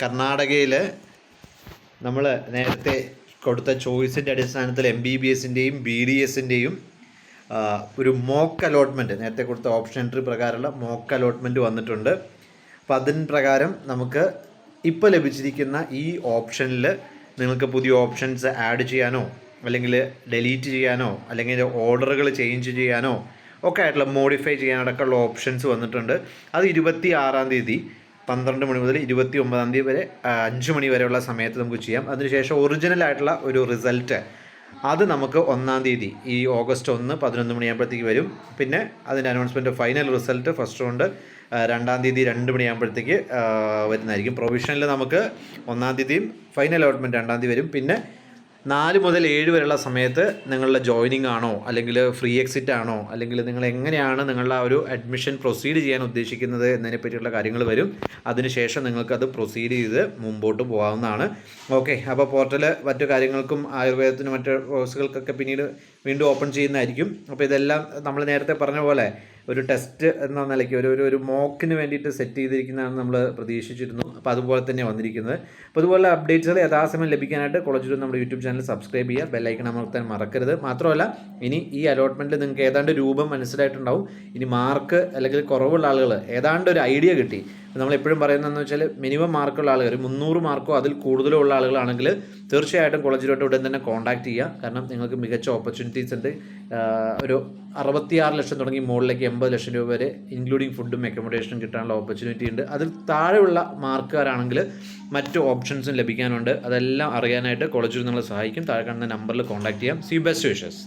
കർണാടകയിൽ നമ്മൾ നേരത്തെ കൊടുത്ത ചോയ്സിന്റെ അടിസ്ഥാനത്തിൽ എം ബി ബി എസിന്റെയും ബി ഡി എസിന്റെയും ഒരു മോക്ക് അലോട്ട്മെന്റ് നേരത്തെ കൊടുത്ത ഓപ്ഷൻ എൻട്രി പ്രകാരമുള്ള മോക്ക് അലോട്ട്മെന്റ് വന്നിട്ടുണ്ട്. അപ്പം അതിന് പ്രകാരം നമുക്ക് ഇപ്പോൾ ലഭിച്ചിരിക്കുന്ന ഈ ഓപ്ഷനിൽ നിങ്ങൾക്ക് പുതിയ ഓപ്ഷൻസ് ആഡ് ചെയ്യാനോ അല്ലെങ്കിൽ ഡെലീറ്റ് ചെയ്യാനോ അല്ലെങ്കിൽ ഓർഡറുകൾ ചേഞ്ച് ചെയ്യാനോ ഒക്കെ ആയിട്ടുള്ള മോഡിഫൈ ചെയ്യാനടക്കമുള്ള ഓപ്ഷൻസ് വന്നിട്ടുണ്ട്. അത് ഇരുപത്തി ആറാം തീയതി പന്ത്രണ്ട് മണി മുതൽ ഇരുപത്തി ഒമ്പതാം തീയതി വരെ അഞ്ച് മണി വരെയുള്ള സമയത്ത് നമുക്ക് ചെയ്യാം. അതിനുശേഷം ഒറിജിനൽ ആയിട്ടുള്ള ഒരു റിസൾട്ട് അത് നമുക്ക് ഒന്നാം തീയതി ഈ ഓഗസ്റ്റ് ഒന്ന് പതിനൊന്ന് മണിയാകുമ്പോഴത്തേക്ക് വരും. പിന്നെ അതിന്റെ announcement final result first round രണ്ടാം തീയതി രണ്ട് മണിയാകുമ്പോഴത്തേക്ക് വരുന്നതായിരിക്കും. പ്രൊവിഷനിൽ നമുക്ക് ഒന്നാം തീയതിയും ഫൈനൽ അലോട്ട്മെന്റ് രണ്ടാം തീയതി വരും. പിന്നെ നാല് മുതൽ ഏഴ് വരെയുള്ള സമയത്ത് നിങ്ങളുടെ ജോയിനിങ് ആണോ അല്ലെങ്കിൽ ഫ്രീ എക്സിറ്റ് ആണോ അല്ലെങ്കിൽ നിങ്ങൾ എങ്ങനെയാണ് നിങ്ങളുടെ ആ ഒരു അഡ്മിഷൻ പ്രൊസീഡ് ചെയ്യാൻ ഉദ്ദേശിക്കുന്നത് എന്നതിനെ പറ്റിയുള്ള കാര്യങ്ങൾ വരും. അതിനുശേഷം നിങ്ങൾക്കത് പ്രൊസീഡ് ചെയ്ത് മുമ്പോട്ട് പോകാവുന്നതാണ്. ഓക്കെ അപ്പോൾ പോർട്ടൽ മറ്റു കാര്യങ്ങൾക്കും ആയുർവേദത്തിനും മറ്റു കോഴ്സുകൾക്കൊക്കെ പിന്നീട് വീണ്ടും ഓപ്പൺ ചെയ്യുന്നതായിരിക്കും. അപ്പോൾ ഇതെല്ലാം നമ്മൾ നേരത്തെ പറഞ്ഞ പോലെ ഒരു ടെസ്റ്റ് എന്ന നിലയ്ക്ക് ഒരു ഒരു ഒരു മോക്കിന് വേണ്ടിയിട്ട് സെറ്റ് ചെയ്തിരിക്കുന്നതാണ് നമ്മൾ പ്രതീക്ഷിച്ചിരുന്നു. അപ്പോൾ അതുപോലെ തന്നെ വന്നിരിക്കുന്നത്. അപ്പോൾ അതുപോലെ അപ്ഡേറ്റ്സുകൾ യഥാസമയം ലഭിക്കാനായിട്ട് കോളേജിൽ നമ്മുടെ യൂട്യൂബ് ചാനൽ സബ്സ്ക്രൈബ് ചെയ്യുക. ബെല്ലൈക്കൺ അമർത്താൻ മറക്കരുത്. മാത്രമല്ല ഇനി ഈ അലോട്ട്മെന്റിൽ നിങ്ങൾക്ക് ഏതാണ്ട് രൂപം മനസ്സിലായിട്ടുണ്ടാവും. ഇനി മാർക്ക് അല്ലെങ്കിൽ കുറവുള്ള ആളുകൾ ഏതാണ്ട് ഒരു ഐഡിയ കിട്ടി. നമ്മൾ എപ്പോഴും പറയുന്നതെന്ന് വെച്ചാൽ മിനിമം മാർക്കുള്ള ആളുകൾ മുന്നൂറ് മാർക്കോ അതിൽ കൂടുതലോ ഉള്ള ആളുകളാണെങ്കിൽ തീർച്ചയായിട്ടും കോളേജിലോട്ട് ഉടൻ തന്നെ കോൺടാക്ട് ചെയ്യുക. കാരണം നിങ്ങൾക്ക് മികച്ച ഓപ്പർച്യൂണിറ്റീസ് ഉണ്ട്. ഒരു അറുപത്തിയാറ് ലക്ഷം തുടങ്ങി മുകളിലേക്ക് എൺപത് ലക്ഷം രൂപ വരെ ഇൻക്ലൂഡിങ് ഫുഡും അക്കോമഡേഷനും കിട്ടാനുള്ള ഓപ്പർച്യൂണിറ്റി ഉണ്ട്. അതിൽ താഴെയുള്ള മാർക്കുകാരാണെങ്കിൽ മറ്റു ഓപ്ഷൻസും ലഭിക്കാനുണ്ട്. അതെല്ലാം അറിയാനായിട്ട് കോളേജിൽ നിങ്ങളെ സഹായിക്കും. താഴെ കാണുന്ന നമ്പറിൽ കോൺടാക്ട് ചെയ്യാം. C best wishes